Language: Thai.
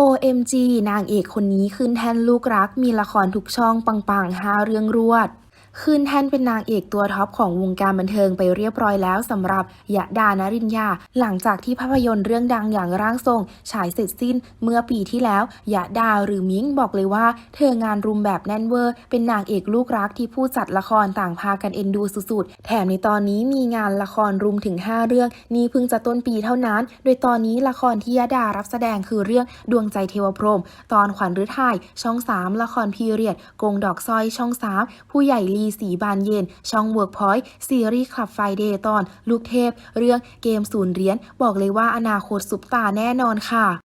OMG นางเอกคนนี้ขึ้นแท่นลูกรักมีละครทุกช่องปังๆ 5 เรื่องรวด ขึ้นแท่นเป็นนางเอกตัวท็อปของวงการบันเทิงไปเรียบร้อยแล้วสำหรับยะดานรินยา หลังจากที่ภาพยนตร์เรื่องดังอย่างร่างทรง ฉายเสร็จสิ้นเมื่อปีที่แล้วยะดาหรือมิ้งบอกเลยว่า เธองานรุมแบบแน่นเวอร์ เป็นนางเอกลูกรักที่ผู้จัดละครต่างพากันเอ็นดูสุดๆ แถมในตอนนี้มีงานละครรุมถึง 5 เรื่อง นี่เพิ่งจะต้นปีเท่านั้น โดยตอนนี้ละครที่ยะดารับแสดงคือเรื่องดวงใจเทวพรหมตอนขวัญฤทัยช่อง 3 ละครพีเรียดกงดอกสร้อยช่อง3ผู้ใหญ่ลีสีบานเย็น ช่องเวิร์กพอยต์ซีรีส์คลับไฟเดย์ตอน ลูกเทพ เรื่องเกมศูนย์เหรียญบอกเลยว่าอนาคตสุปตาแน่นอนค่ะ